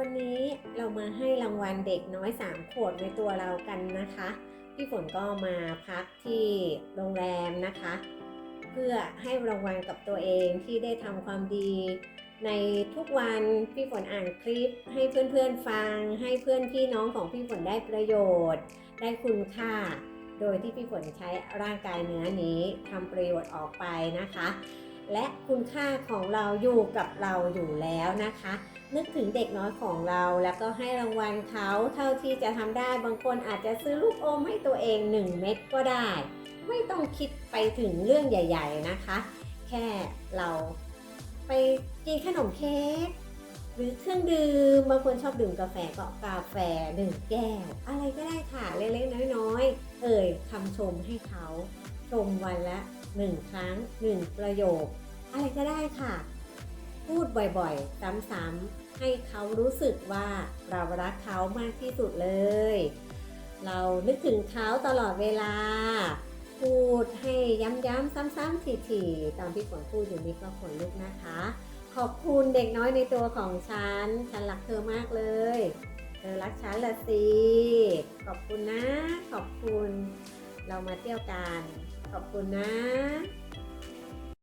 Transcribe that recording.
วันนี้เรามาให้รางวัลเด็กน้อย 3 ขวบในตัวเรากันนะคะ พี่ฝนก็มาพักที่โรงแรมนะคะ เพื่อให้รางวัลกับตัวเองที่ได้ทำความดี ในทุกวันพี่ฝนอ่านคลิป ให้เพื่อนๆฟัง ให้เพื่อนพี่น้องของพี่ฝนได้ประโยชน์ ได้คุณค่า โดยที่พี่ฝนใช้ร่างกายเนื้อนี้ทำประโยชน์ออกไปนะคะ และคุณค่าของเราอยู่กับเราอยู่แล้วนะคะ นึกถึงเด็กน้อยของเราแล้วก็ให้รางวัลเขาเท่าที่จะทำได้บางคนอาจจะซื้อลูกอมให้ตัวเอง 1 เม็ดก็ได้ ไม่ต้องคิดไปถึงเรื่องใหญ่ ๆนะคะ แค่เราไปกินขนมเค้กหรือเครื่องดื่มบางคนชอบดื่มกาแฟก็กาแฟหนึ่งแก้ว อะไรก็ได้ค่ะเล็กๆน้อยๆ เอ่ยคำชมให้เขา ชมวันละ หนึ่งครั้งหนึ่งประโยค อะไรก็ได้ค่ะ พูดบ่อยๆ ซ้ำๆ ให้เขารู้สึกว่าเรารักเขามากที่สุดเลย เรานึกถึงเขาตลอดเวลา พูดให้ย้ำๆ ซ้ำๆถี่ๆ ตอนพี่ฝนพูดอยู่นี้ก็ขนลุกนะคะ ขอบคุณเด็กน้อยในตัวของฉัน ฉันรักเธอมากเลยเธอรักฉันละสิ ขอบคุณนะ ขอบคุณ เรามาเที่ยวกัน ขอบคุณนะ